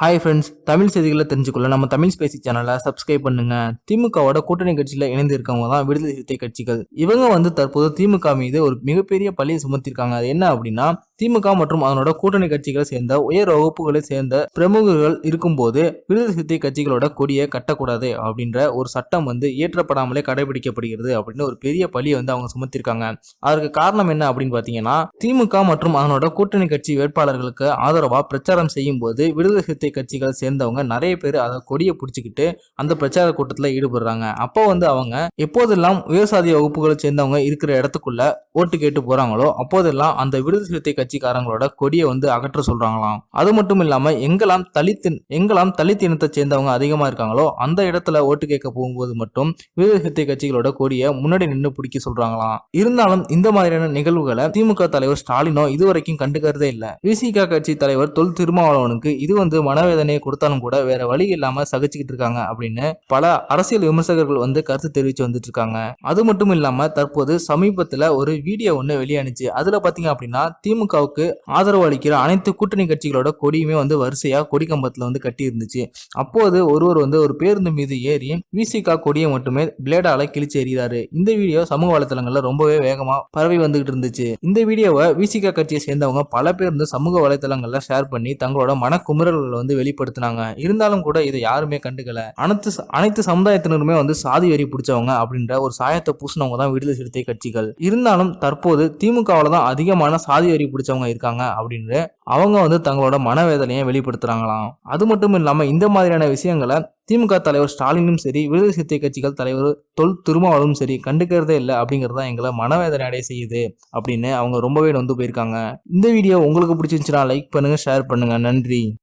Hi friends Tamil செய்திகளை தெரிஞ்சுக்கொள்ள நம்ம Tamil Spacey சேனலை சப்ஸ்கிரைப் பண்ணுங்க. திமுகவோட கூட்டணி கட்சியில் இணைந்து இருக்கவங்க தான் விடுதலை சிறுத்தை கட்சிகள். இவங்க வந்து தற்போது திமுக மீது ஒரு மிகப்பெரிய பழியை சுமத்திருக்காங்க. அது என்ன அப்படின்னா திமுக மற்றும் அதனோட கூட்டணி கட்சிகளை சேர்ந்த உயர் வகுப்புகளை சேர்ந்த பிரமுகர்கள் இருக்கும்போது விடுதலை சிறுத்தை கட்சிகளோட கொடியை கட்டக்கூடாது அப்படின்ற ஒரு சட்டம் வந்து இயற்றப்படாமலே கடைபிடிக்கப்படுகிறது அப்படின்னு ஒரு பெரிய பழியை வந்து அவங்க சுமத்திருக்காங்க. அதற்கு காரணம் என்ன அப்படின்னு பார்த்தீங்கன்னா திமுக மற்றும் அதனோட கூட்டணி கட்சி வேட்பாளர்களுக்கு ஆதரவாக பிரச்சாரம் செய்யும் போது விடுதலை சிறுத்தை கட்சிகளை சேர்ந்தவங்க நிறைய பேர் அதை கொடியை பிடிச்சிக்கிட்டு அந்த பிரச்சார கூட்டத்தில் ஈடுபடுறாங்க. அப்போ வந்து அவங்க எப்போதெல்லாம் உயர்சாதிய வகுப்புகளை சேர்ந்தவங்க இருக்கிற இடத்துக்குள்ள ஓட்டு கேட்டு போறாங்களோ அப்போதெல்லாம் அந்த விடுதலை சிறுத்தை கட்சிக்காரங்களோட கொடியை வந்து அகற்ற சொல்றாங்களாம். அது மட்டும் இல்லாம எங்கெல்லாம் தலித்து எங்கெல்லாம் தலித் இனத்தை சேர்ந்தவங்க அதிகமா இருக்காங்களோ அந்த இடத்துல ஓட்டு கேட்க போகும்போது மட்டும் விடுதலை சிறுத்தை கட்சிகளோட கொடியை முன்னாடி நின்று பிடிக்க சொல்றாங்களாம். இருந்தாலும் இந்த மாதிரியான நிகழ்வுகளை திமுக தலைவர் ஸ்டாலினோ இதுவரைக்கும் கண்டுக்கிறதே இல்லை. விசிக கட்சி தலைவர் தொல் திருமாவளவனுக்கு இது வந்து மனவேதனையை கொடுத்தாலும் கூட வேற வழி இல்லாம சகிச்சுக்கிட்டு இருக்காங்க அப்படின்னு பல அரசியல் விமர்சகர்கள் வந்து கருத்து தெரிவிச்சு வந்துட்டு இருக்காங்க. அது மட்டும் இல்லாம தற்போது சமீபத்துல ஒரு வீடியோ ஒண்ணு வெளியானுச்சு. அதுல பாத்தீங்க அப்படின்னா திமுகவுக்கு ஆதரவு அளிக்கிற அனைத்து கூட்டணி கட்சிகளோட கொடியுமே வந்து வரிசையா கொடி கம்பத்துல வந்து கட்டி இருந்துச்சு. அப்போது ஒருவர் வந்து ஒரு பேருந்து மீது ஏறி விசிகா கொடியை மட்டுமே பிளேடால கிழிச்சு எறிகிறாரு. இந்த வீடியோ சமூக வலைத்தளங்கள்ல ரொம்பவே வேகமா பரவி வந்துகிட்டு இருந்துச்சு. இந்த வீடியோவை விசிகா கட்சியை சேர்ந்தவங்க பல பேர் வந்து சமூக வலைத்தளங்கள்ல ஷேர் பண்ணி தங்களோட மனக்குமுறல்களை வந்து வெளிப்படுத்தினாங்க. இருந்தாலும் கூட இதை யாருமே கண்டுக்கல. அனைத்து ச- அனைத்து சமுதாயத்தினருமே வந்து சாதி வெறி பிடிச்சவங்க அப்படின்ற ஒரு சாயத்தை பூசினவங்க தான் விடுதலை சிறுத்தை கட்சிகள். இருந்தாலும் தற்போது திமுகவில் தான் அதிகமான சாதி வெறி பிடிச்சவங்க இருக்காங்க அப்படின்னு அவங்க வந்து தங்களோட மனவேதனையை வெளிப்படுத்துறாங்களாம். அது மட்டும் இல்லாம இந்த மாதிரியான விஷயங்களை திமுக தலைவர் ஸ்டாலினும் சரி விடுதலை சிறுத்தை கட்சிகள் தலைவர் தொல் திருமாவளவும் சரி கண்டுக்கிறதே இல்லை அப்படிங்கிறது தான் எங்களை மனவேதனை அடைய செய்யுது அப்படின்னு அவங்க ரொம்பவே நொந்து போயிருக்காங்க. இந்த வீடியோ உங்களுக்கு பிடிச்சிருந்துச்சுன்னா லைக் பண்ணுங்க ஷேர் பண்ணுங்க. நன்றி.